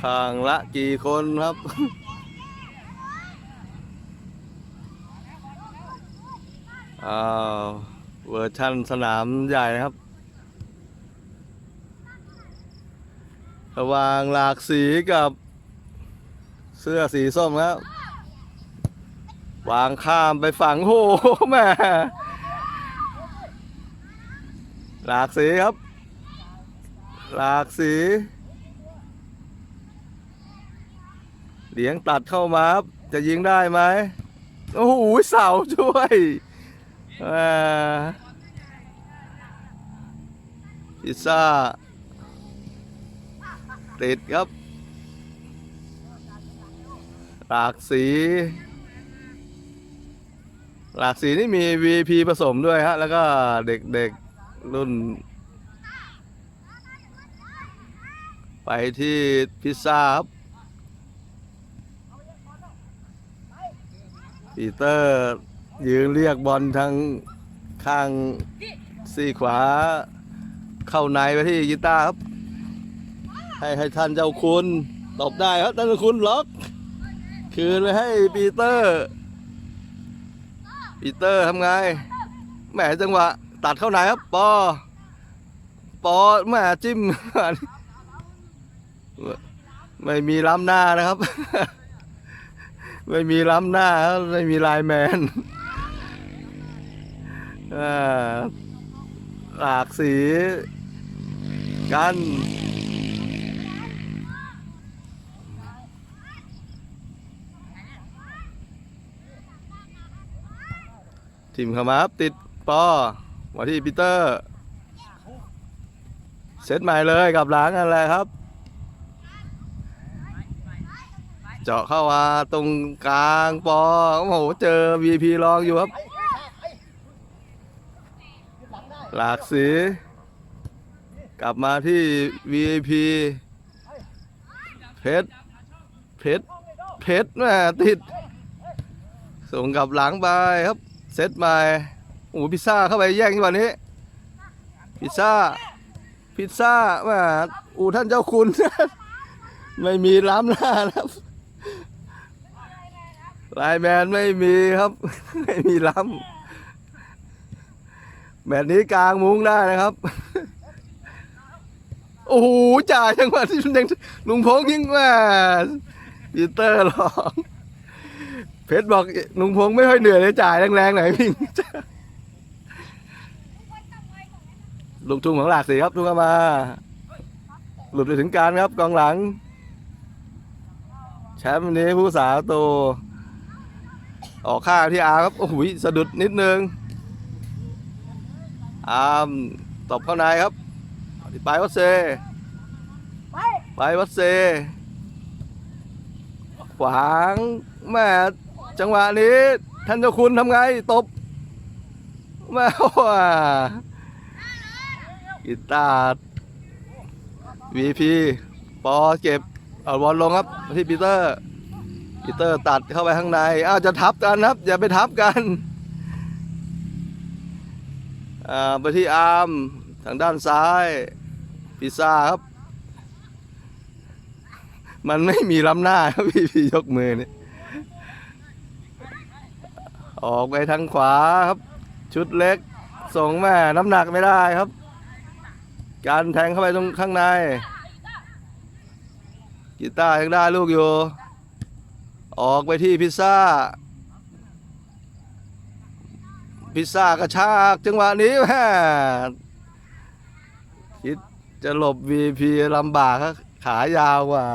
ข้างละกี่คนครับ อ้าวเวอร์ชันสนามใหญ่นะครับ ระวางหลากสีกับเสื้อสีส้มครับวางข้ามไปฝั่งโหแม่หลากสีครับ หลากสี เลี้ยงตัดเข้ามาครับจะยิงได้ไหมโอ้โหเสาช่วยอ่าพิซซ่า ติดครับ หลากสี หลากสีนี่มี VP ผสมด้วยฮะ แล้วก็เด็กๆรุ่น ไปที่พิซซ่าครับปีเตอร์ยืนเรียกบอลทางข้างซี่ขวาเข้าในไปที่กีตาร์ครับ ให้ให้ท่านเจ้าคุณตบได้ครับท่านเจ้าคุณล็อก คืนไปให้ปีเตอร์ ปีเตอร์ทำไงแหมจังหวะตัดเข้าไหนครับปอ ปอแหมจิ้ม ไม่มีล้ำหน้านะครับ ไม่มีล้ำหน้า ไม่มีไลน์แมนหลากสี กันทีมเขามาครับติดปอมาที่ปีเตอร์ เซตใหม่เลยกับหลังอะไรครับ เจาะเข้ามาตรงกลางปอโอ้โหเจอ VP รองอยู่ครับ หลากสี กลับมาที่ VIP เพชรเพชรเพชรแม่ติด ส่งกลับหลังไปครับ เซตใหม่โอ้โหพิซซ่าเข้าไปแย่งที่วันนี้ พิซซ่า พิซซ่าแม่อูท่านเจ้าคุณ ไม่มีล้ำหน้านะครับ ไลน์แมนไม่มีครับ ไม่มีล้ำแบบนี้กลางมุ้งได้นะครับ โอ้โหจ่ายจังหวะที่ยังลุงพงษ์ยิงแม่ปีเตอร์หรองเพชรบอกลุงพงษ์ไม่ค่อยเหนื่อยเลยจ่ายแรงๆหน่อยพิงลูกทุ่งของหลากสีครับทุ่งมา หลุดไปถึงการครับกองหลัง แชมป์นี้ผู้สาโตว ออกข้างที่อาครับโอ้โหสะดุดนิดนึงอาร์มตบเข้าในครับไปวัดเซไปวัดเซ ขวางแม่จังหวะนี้ท่านเจ้าคุณทำไงตบแม่ว่ากีตาร์วีพีปอเก็บเอาบอลลงครับที่ปีเตอร์ ปีเตอร์ตัดเข้าไปข้างใน อ้าวจะทับกันครับ อย่าไปทับกันอ่าไปที่อาร์มทางด้านซ้ายพิซซ่าครับ มันไม่มีล้ำหน้าครับพี่พี่ยกมือนี่ออกไปทางขวาครับ ชุดเล็กส่งแม่น้ำหนักไม่ได้ครับ การแทงเข้าไปตรงข้างในกีตาร์ยังได้ลูกอยู่ ออกไปที่พิซซ่า พิซซ่ากระชากจังหวะนี้แม่คิดจะหลบ VP ลำบากครับขายาวกว่า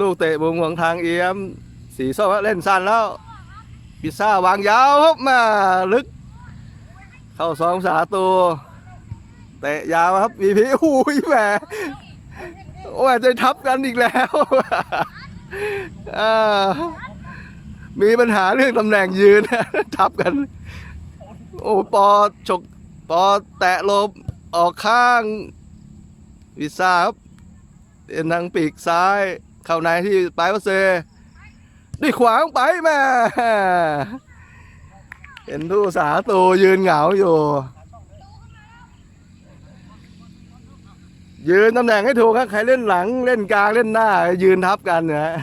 ลูกเตะมุมของทางเอี้ยม สีส้มเล่นสั้นแล้ว พิซซ่าวางยาวครับมาลึก เข้าสองสาตัวเตะยาวครับ VP หูยแหมโอ้ยจะทับกันอีกแล้ว มีปัญหาเรื่องตำแหน่งยืนทับกัน โอ้ปอฉกปอแตะลมออกข้างวิซ่าครับเป็นทางปีกซ้าย เข้าในที่ปลายวัเซด้วยขวางไปแม่เห็นทูสาตูยืนเหงาอยู่ ยืนตำแหน่งให้ถูกครับใครเล่นหลังเล่นกลางเล่นหน้า ยืนทับกันนะ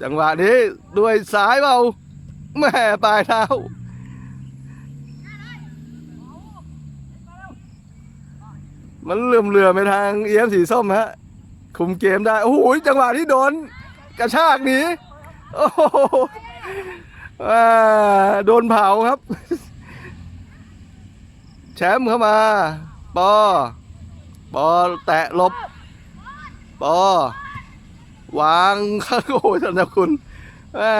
จังหวะนี้ด้วยสายเบาแม่ปลายเท้ามันเลื่อมเรือไปทางเอียมสีส้มฮะ คุมเกมได้ โอ้โห จังหวะที่โดน กระชากหนีโอ้โหโดนเผาครับ แชมป์เข้ามา ปอ ปอแตะลบ ปอ วางข้างโอ้ยท่านาคุณอ่า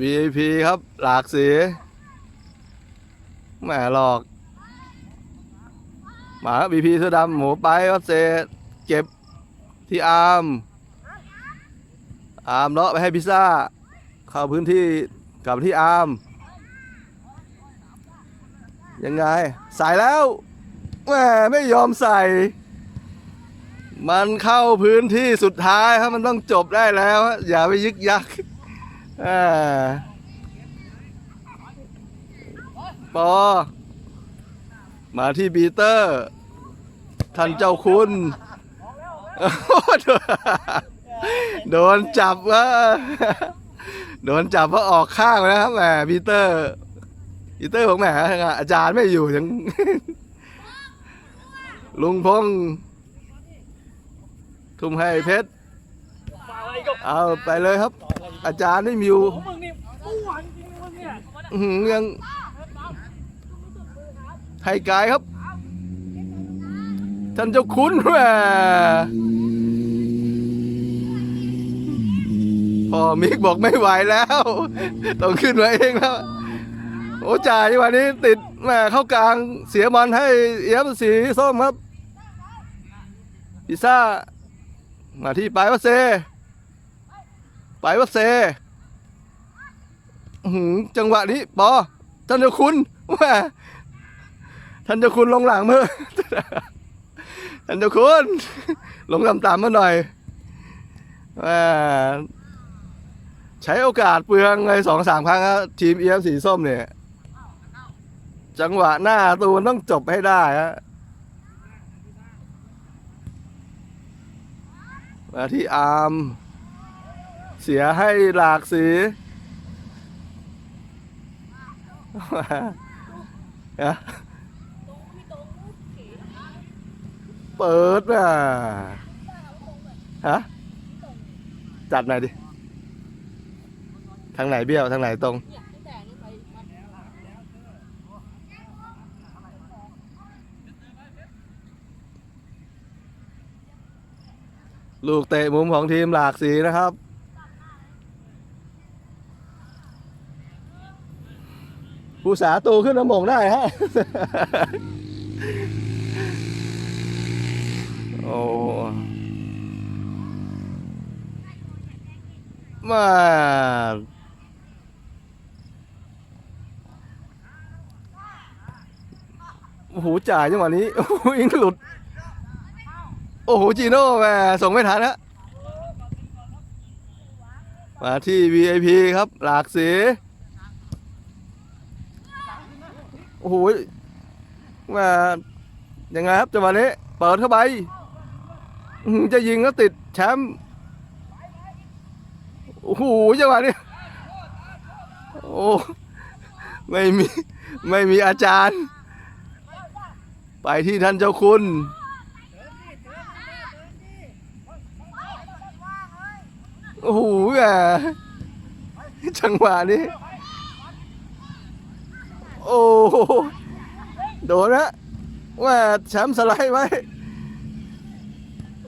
VIP ครับ หลากสีแหมหลอกหมา VIP เสื้อดำหมูไปวัดเศษเก็บที่อาร์ม อาร์มเลาะไปให้พิซซ่า เข้าพื้นที่กลับที่อาร์ม ยังไง ใส่แล้วแหมไม่ยอมใส่ มันเข้าพื้นที่สุดท้ายครับมันต้องจบได้แล้ว อย่าไปยึกยักปอ มาที่บีเตอร์ ท่านเจ้าคุณ โดนจับว่าโดนจับว่าออกข้างนะครับแหมบีเตอร์ อีเตอร์ของแหมอาจารย์ไม่อยู่ยังลุงพงษ์ทุ่มให้เพชรเอาไปเลยครับ อาจารย์ไม่มีอยู่ยังให้กายครับ ท่านเจ้าคุณแหมพ่อมิกบอกไม่ไหวแล้ว ต้องขึ้นมาเองแล้ว โอ้จ่ายวันนี้ติดแหม่เข้ากลางเสียบอลให้เอียมสีส้มครับพิซ่ามาที่ปลายวัเซปลายวัเซจังหวะนี้ปอท่านเจ้าคุณแหม่ท่านเจ้าคุณลงหลังมือท่านเจ้าคุณลงต่ำๆมาหน่อยแหม่ใช้โอกาสเปลืองเลยสองสามครั้งครับทีมเอียมสีส้มเนี่ย จังหวะหน้าตูนต้องจบให้ได้ฮะมาที่อาร์ม เสียให้หลากสีฮะเปิดอะฮะจัดหน่อยดิ ทางไหนเบี้ยว ทางไหนตรง ลูกเตะมุมของทีมหลากสีนะครับ ผู้สาตูขึ้นน้ำมงได้ฮะ โอ้มาโอ้โหจ่ายจังหวะนี้โอ้โหอิงหลุด โอ้โหจีโน่แหมส่งไม่ทันฮะมาที่ VIP ครับ หลากสีโอ้โหมายังไงครับจังหวะนี้ เปิดเข้าไป จะยิงแล้วติดแชมป์โอ้โหจังหวะนี้โอ้ไม่มี ไม่มีอาจารย์ ไปที่ท่านเจ้าคุณ โอ้โหแหมจังหวะนี้ โอ้โหโดนนะว่าแชมป์สไลด์ไว้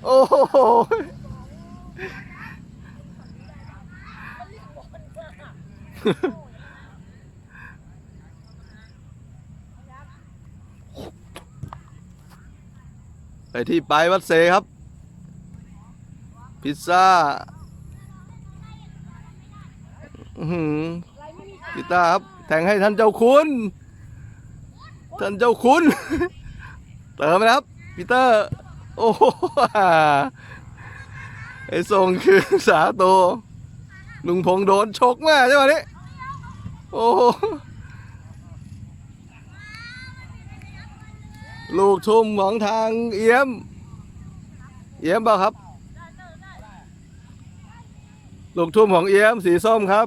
โอ้โหไปที่ปลายวัดเซครับ พิซซ่า อื้อหือกีตาร์ครับ แทงให้ท่านเจ้าคุณ ท่านเจ้าคุณ เติมนะครับปีเตอร์ โอ้โหไอ้ส่งคือสาโตลุงพงษ์โดนชกมากใช่ไหมนี่โอ้โหลูกทุ่มของทางเอี้ยม เอี้ยมเปล่าครับ ลูกทุ่มของเอี้ยมสีส้มครับ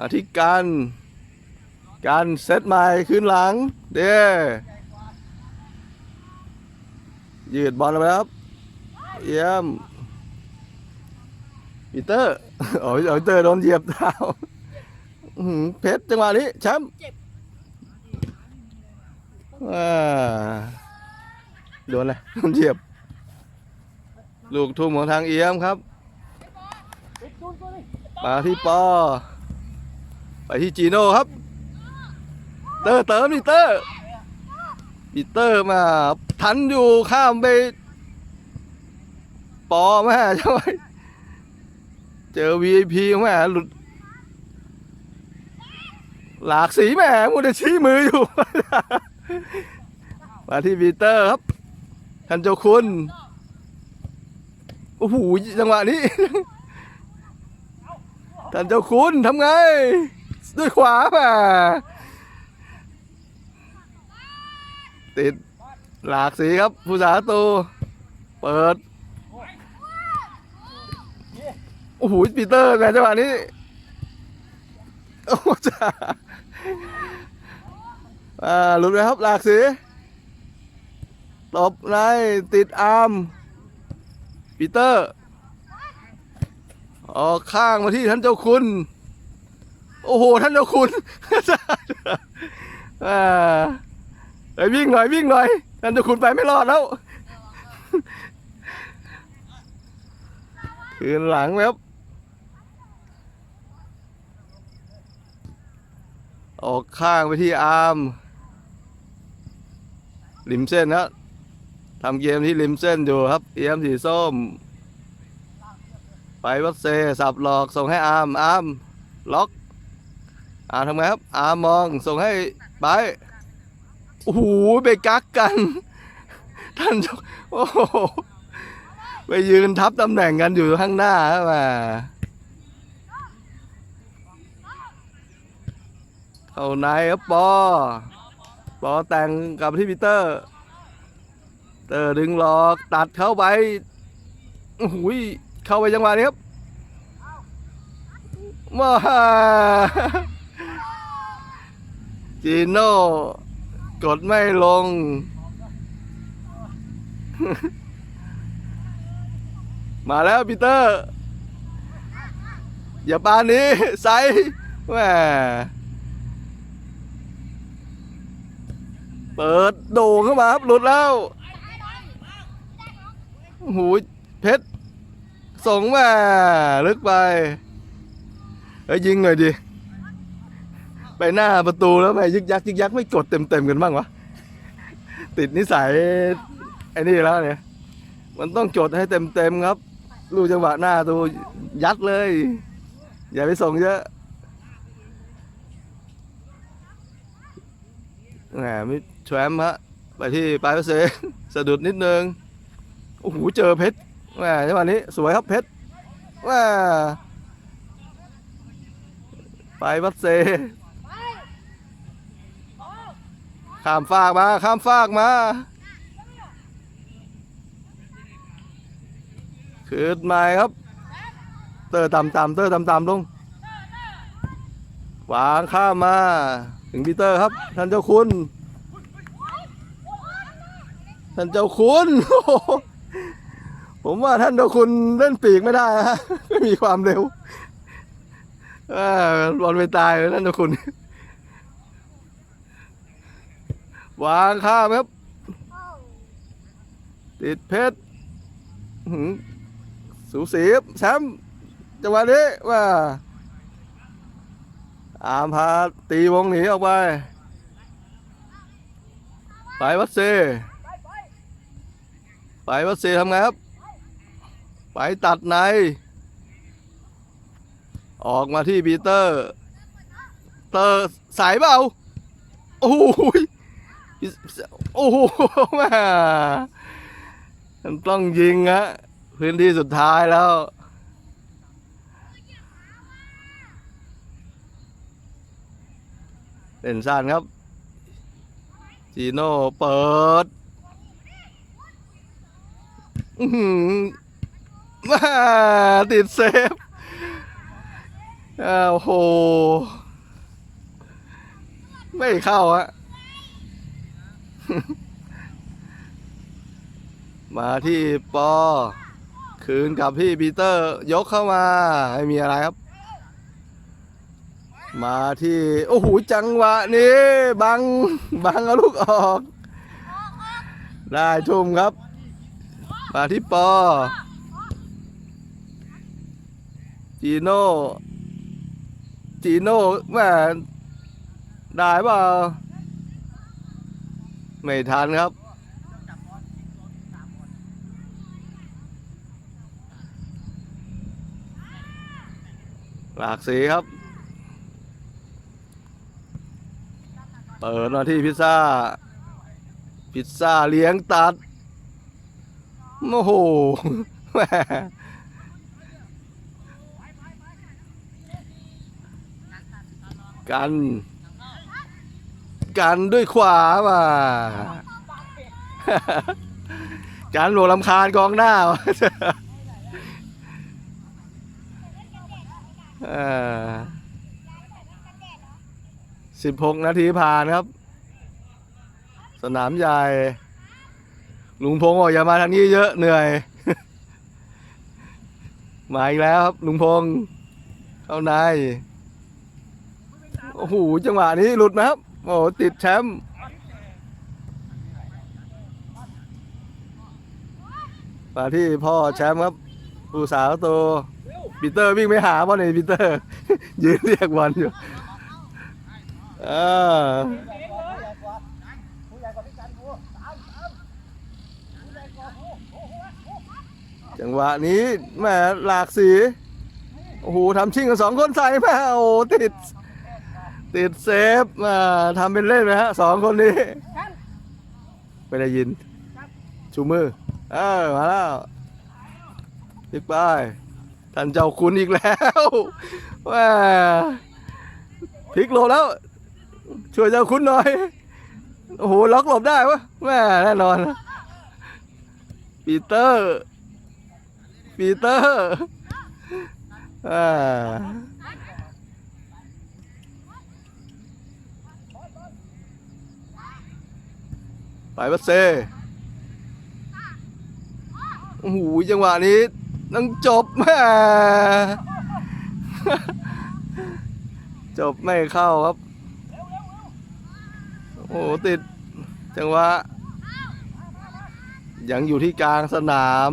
อธิการการเซตใหม่ขึ้นหลัง เด้ยืดบอลไปครับ เยี่ยมปีเตอร์โอ้ยปีเตอร์โดนเหยียบเท้าเพชรจังหวะนี้แชมป์อ่าโดนเลยโดนเหยียบ ลูกทุ่มของทางเอี้ยมครับมาที่ปอ ไปที่จีโน่ครับ เตอร์เติมดิเตอร์ปีเตอร์มา ทันอยู่ข้ามไป ปอแม่ใช่ไหมเจอ VIP แม่หลุด หลากสีแม่มูจะชี้มืออยู่ มาที่ปีเตอร์ครับท่านเจ้าคุณโอ้โหจังหวะนี้ ท่านเจ้าคุณทำไง ด้วยขวาป่ะติดหลากสีครับ ผู้สาตูเปิด โอ้โหปีเตอร์ไงจังหวะนี้ โอ้จ้าอ่าหลุดไปครับ หลากสีตบในติดอาร์มปีเตอร์ออกข้างมาที่ท่านเจ้าคุณ โอ้โห ท่านเจ้าคุณอ่าไปวิ่งหน่อยวิ่งหน่อย ท่านเจ้าคุณไปไม่รอดแล้ว คืนหลังไหมครับ ออกข้างไปที่อาร์มริมเส้นนะทำเกมที่ริมเส้นอยู่ครับ เอียมสีส้ม ไปวัดเซ สับหลอกส่งให้อาร์มอาร์มล็อก อ่าทำไงครับอ่ามองส่งให้ไปโอ้โหไปกักกัน ท่านโอ้โหไปยืนทับตำแหน่งกันอยู่ข้างหน้าครับมาเข้าในครับปอปอแต่งกับที่ปีเตอร์ เตอร์ดึงหลอกตัดเข้าไปโอ้โหเข้าไปจังหวะนี้ครับมา จีโน่กดไม่ลง มาแล้วปีเตอร์ อย่าปานนี้ใส่แหมเปิดโด่งเข้ามาครับหลุดแล้วโอ้โหเพชรส่งมาลึกไปเอ้ยยิงหน่อยดิ ไปหน้าประตูแล้วไปยึกยักยึกยักไม่กดเต็มเต็มกันบ้างวะติดนิสัยไอ้นี่แล้วเนี่ย มันต้องจดให้เต็มเต็มครับลูกจังหวะหน้าตัวยัดเลย อย่าไปส่งเยอะแหมมิแชมฮะไปที่ปลายเซสะดุดนิดนึงโอ้โหเจอเพชรแหมจังหวะนี้สวยครับเพชรแหมไปวัดเซ ข้ามฟากมา ข้ามฟากมาคืนใหม่ครับ เตอร์ต่ำๆเตอร์ต่ำๆลงวางข้ามมา ถึงปีเตอร์ครับ ท่านเจ้าคุณ ท่านเจ้าคุณโอ้ผมว่าท่านเจ้าคุณเล่นปีกไม่ได้ฮะไม่มีความเร็วอ่าบอลไปตายเลยท่านเจ้าคุณ วางข้ามครับ ติดเพชรหือสูสีครับแชมป์จังหวะนี้ว่าอามพาตีวงหนีออกไป ไปวัดเซ ไปวัดเซทำไงครับ ไปตัดใน ออกมาที่ปีเตอร์ เตอร์สายเปล่า โอ้ย โอ้โหแม่มันต้องยิงฮะพื้นที่สุดท้ายแล้วเล่นสั้นครับ จีโน่เปิดอื้อหือมาติดเซฟอ้าวโห ไม่เข้าฮะ มาที่ปอ คืนกับพี่ปีเตอร์ ยกเข้ามาไม่มีอะไรครับ มาที่ โอ้โห จังหวะนี้บัง บังเอาลูกออก ได้ทุ่มครับ มาที่ปอ จีโน่จีโน่แม่ได้เปล่า ไม่ทันครับ หลากสีครับ เปิดมาที่พิซซ่า พิซซ่าเลี้ยงตัด โอ้โหแม่กัน กันด้วยขวามากันหลวงลำคาญกองหน้าสิบหกนาทีผ่านครับ สนามใหญ่ ลุงพงศ์บอกอย่ามาทางนี้เยอะเหนื่อย มาอีกแล้วครับ ลุงพงศ์เข้าในโอ้โหจังหวะนี้หลุดนะครับ โอ้โหติดแชมป์มาที่พ่อแชมป์ครับผู้สาวโตวปีเตอร์วิ่งไปหาบอลเลยปีเตอร์ ยืนเรียกบอลอยู่อ่าจังหวะนี้แหมหลากสี โอ้โหทำชิงกันสองคนใส่แม่โอ้ติด ติดเซฟมาทำเป็นเล่นไหมฮะสองคนนี้ไม่ได้ยิน ชูมือ เออมาแล้วพลิกไปท่านเจ้าคุณอีกแล้วว้าพลิกโลแล้ว ช่วยเจ้าคุณหน่อย โอ้โห ล็อกหลบได้วะแม่แน่นอน ปีเตอร์ ปีเตอร์อ่า ไปวัดเซโอ้โหจังหวะนี้ต้องจบแม่จบไม่เข้าครับ โอ้โหติด จังหวะยังอยู่ที่กลางสนาม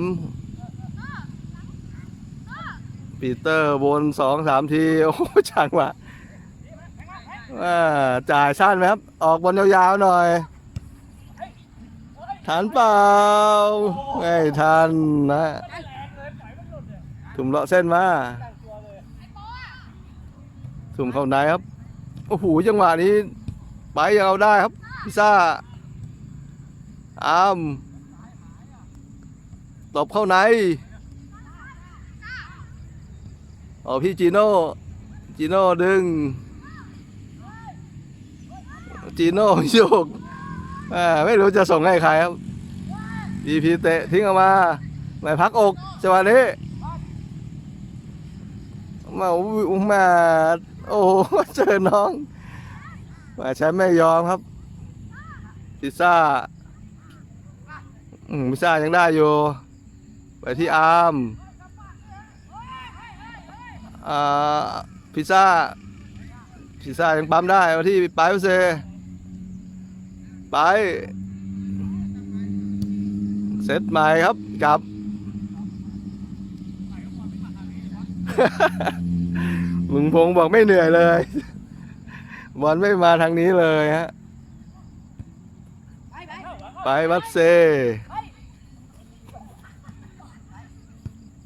ปีเตอร์วนสองสามที โอ้โหจังหวะอ่าจ่ายสั้นไหมครับ ออกบอลยาวๆหน่อย ทันเปล่า ไม่ทันนะถุ่มเลาะเส้นมาถุ่มเข้าในครับ โอ้โห จังหวะนี้ ไปยังเอาได้ครับ พิซซ่าอามตบเข้าในอ๋อพี่จีโน่ จีโน่ดึง จีโน่โยก ไม่รู้จะส่งให้ใครครับพีพีเตะทิ้งออกมาไม่พักอกจังหวะนี้มาอุ้มมา โอ้โหเจอน้องมาแชมป์ไม่ยอมครับ พิซซ่าอืมพิซซ่ายังได้อยู่ ไปที่อาร์มพิซซ่าพิซซ่ายังปั๊มได้มาที่ปลายเซ ไป เซตใหม่ครับกับ ลุงพงษ์บอกไม่เหนื่อยเลยบอลไม่มาทางนี้เลยฮะ ไปวัดเซ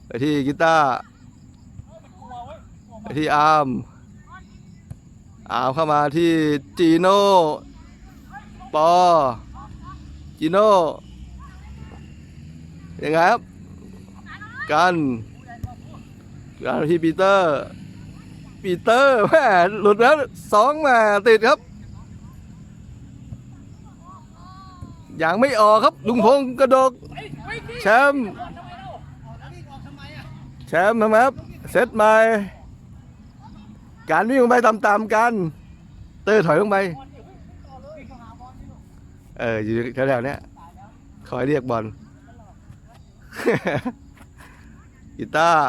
ไปที่กีตาร์ไปที่อาร์มอาร์มเข้ามาที่จีโน่ ปอจีโน่ยังไงครับ กันกันพี่ปีเตอร์ ปีเตอร์แม่หลุดแล้วสองมาติดครับอย่างไม่ออกครับ ลุงพงกระโดดแชมป์แชมป์ครับเซตใหม่การวิ่งงไปต่ำๆกัน เตอร์ถอยลงไป เอออยู่แถวๆเนี้ยคอยเรียกบอลกีตาร์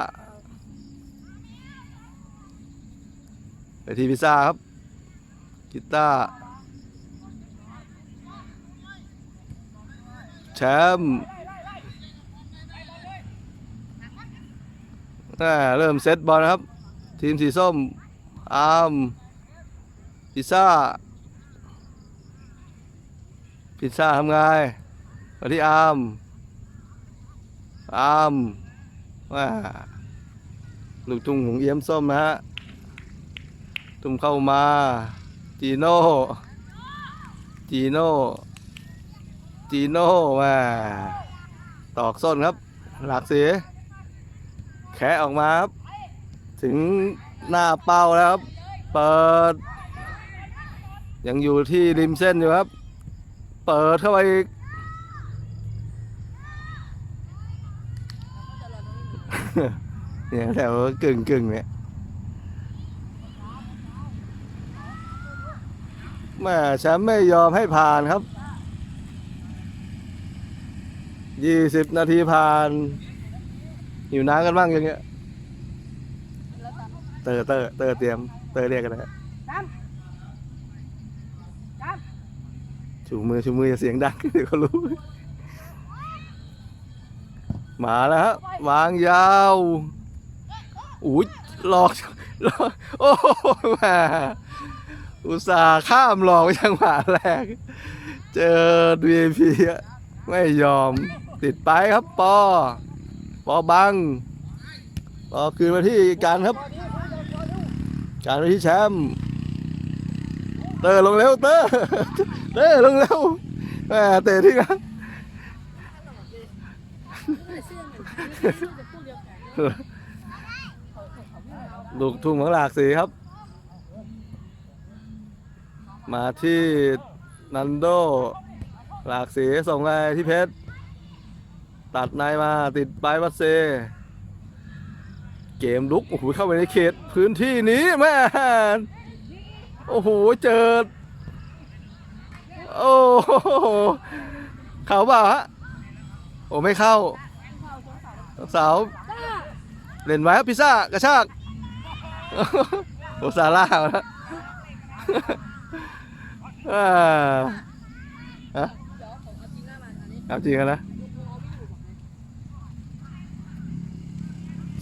ไปที่พิซซ่าครับกีตาร์แชมป์อ่าเริ่มเซตบอลนะครับ ทีมสีส้มอาร์มพิซซ่า พิซซ่าทำไงมาที่อาร์มอาร์มว่าลูกทุ่งของเอี้ยมส้มนะฮะตุ้มเข้ามา จีโน่จีโน่จีโน่มาตอกส้นครับ หลักเสียแคะออกมาครับ ถึงหน้าเป้าแล้วครับ เปิด ยังอยู่ที่ริมเส้นอยู่ครับ เปิดเข้าไปอีกเนี่ยแถวกึ่งกึ่งเนี่ยแม่แชมป์ไม่ยอมให้ผ่านครับ ยี่สิบนาทีผ่านหิวน้ำกันบ้างอย่างเงี้ย เตอร์เตอร์เตอร์เตรียม เตอร์เรียกกันนะฮะ ชูมือชูมืออย่าเสียงดังเดี๋ยวเขารู้ มาแล้วฮะวางยาวอุ้ยหลอกหลอกโอ้โหแหม่อุตส่าห์ข้ามหลอกจังหวะแรก เจอ VIP อะไม่ยอม ติดไปครับปอปอบังปอคืนมาที่การครับ การมาที่แชมป์ เตอร์ลงเร็วเตอร์เตอร์ลงเร็วแหมเตะที่กันลูกทุ่งของหลากสีครับ มาที่นันโด หลากสีส่งไปที่เพชร ตัดในมาติดปลายวัดเซ เกมลุกโอ้โหเข้าไปในเขตพื้นที่นี้แม่ โอ้โห เจอ โอ้โห เขาเปล่าฮะ โอ้ไม่เข้า สาว เล่นไว้ครับพิซซ่ากระชากโอซาร่าแล้วอ่าฮะเอาจริงกันนะ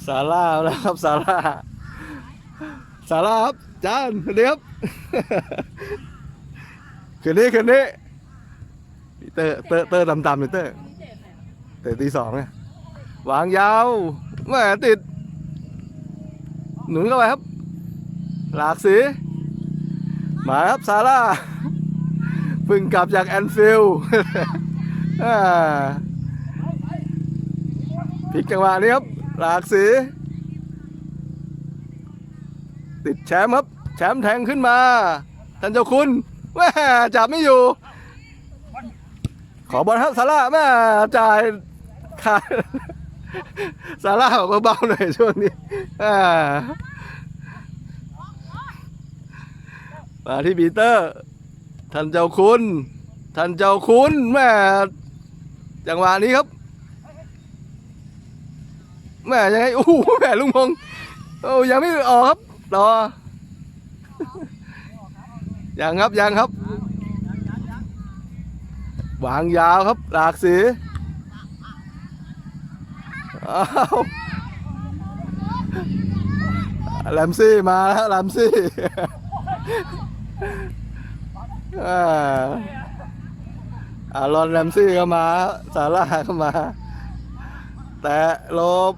ซาร่าแล้วครับซาร่าซาร่าครับ จานคืนนี้ครับคืนนี้คืนนี้เตอร์เตอร์เตอร์ดำๆเลยเตอร์เตะตีสองไงวางยาวแหม่ติด หนุนเข้าไปครับ หลากสีมาครับซาร่าเพิ่งกลับจากแอนฟิลพลิกจังหวะนี้ครับ หลากสี ติด แชมป์ครับ แชมป์แทงขึ้นมา ท่านเจ้าคุณแม่จับไม่อยู่ ขอบอลครับซาร่าแม่จ่ายขาดซาร่าบอกเบาๆหน่อยช่วงนี้อ่ามาที่ปีเตอร์ ท่านเจ้าคุณ ท่านเจ้าคุณแม่จังหวะนี้ครับแม่ยังไงโอ้โหแม่ลุงพงษ์โอ้ยังไม่ออกครับรอ ยังครับยังครับ วางยาวครับหลากสีอ้าวแลมซี่มาแล้วแลมซี่อ่ารอนแลมซี่ก็มาซาร่าก็มา แต่ลบ